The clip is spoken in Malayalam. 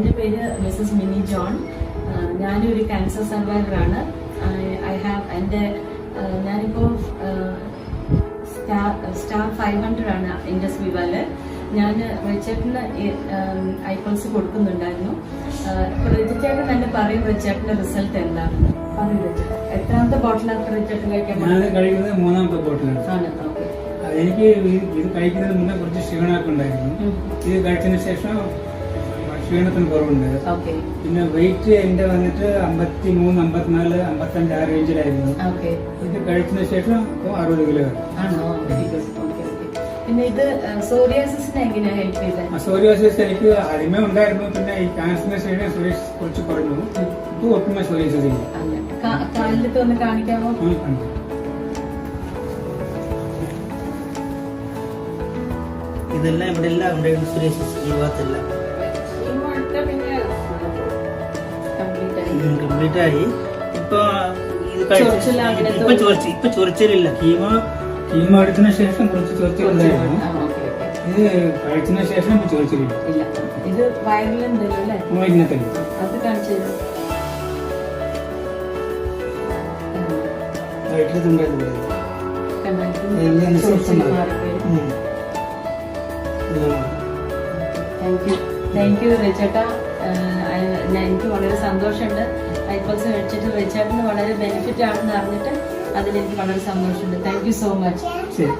എന്റെ പേര് മിസ്സസ് മിനി ജോൺ. ഞാനൊരു ക്യാൻസർ സർവൈവറാണ് ഐ ഹാവ് എന്റെ ഞാനിപ്പോൾ സ്റ്റാർ സ്റ്റാർ ഫൈവ് ഹൺഡ്രഡ് ആണ് ഇൻഡസ് വിവാൽ ഞാൻ റിച്ചേട്ടന് ഐക്കോൺസ് കൊടുക്കുന്നുണ്ടായിരുന്നു. അപ്പോൾ റിച്ചേട്ടൻ തന്നെ പറയും റിച്ചേട്ടന്റെ റിസൾട്ട് റിച്ചേട്ടൻ എത്രാമത്തെ ബോട്ടിലാണ് റിച്ചേട്ടൻ കഴിക്കുന്നത് മൂന്നാമത്തെ ബോട്ടിലാണ് എനിക്ക് ഇത് കഴിക്കുന്നതിന് മുന്നേ കുറച്ച് ക്ഷീണമൊക്കെ ഉണ്ടായിരുന്നു. ഇത് കഴിച്ചതിന് ശേഷം ക്ഷീണത്തിന് കുറവുണ്ട്. ഓക്കെ. പിന്നെ വെയിറ്റ് എന്റെ വന്നിട്ട് അമ്പത്തി മൂന്ന് അമ്പത്തിനാല് അമ്പത്തഞ്ച് ആ റേഞ്ചിലായിരുന്നു ഓക്കെ. ഇത് കഴിച്ചതിന് ശേഷം ഇപ്പോൾ അറുപത് കിലോ സോറിയാസിസ് എനിക്ക് ആദ്യമേ ഉണ്ടായിരുന്നു. പിന്നെ ഈ ക്യാൻസറിന് ശേഷം സുരേഷ് കുറച്ച് പറഞ്ഞു ഇത് ഒട്ടുമേ സോറിയാസിസ് ഇല്ല. ഒന്ന് കാണിക്കാമോ? ഇതെല്ലാം ഇവിടെ എല്ലാം ഉണ്ടായിരുന്നു സുരേഷ് ഈ കംപ്ലീറ്റ് ആയി. ഇപ്പൊ ഇപ്പൊ ചൊറിച്ച് ഇപ്പൊ ചൊറിച്ചിലില്ല. കീമോ കീമോ എടുത്തതിന് ശേഷം കുറച്ച് ഓക്കേ. ഇത് കഴിച്ചതിന് ശേഷം ഇപ്പൊ ചോദിച്ചില്ല ഇല്ല. ഇത് വയറിലുണ്ടല്ലോ അല്ലേ? അത് കാണിച്ചു. വയറ്റിലുണ്ടായിരുന്നു. താങ്ക് യു താങ്ക് യു ഞാൻ എനിക്ക് വളരെ സന്തോഷമുണ്ട്. ഐപ്പൾസ് വെച്ചിട്ട് വെച്ചാട്ടിന് വളരെ ബെനിഫിറ്റ് ആണെന്ന് അറിഞ്ഞിട്ട് അതിലെനിക്ക് വളരെ സന്തോഷമുണ്ട്. താങ്ക് യു സോ മച്ച് ശരി.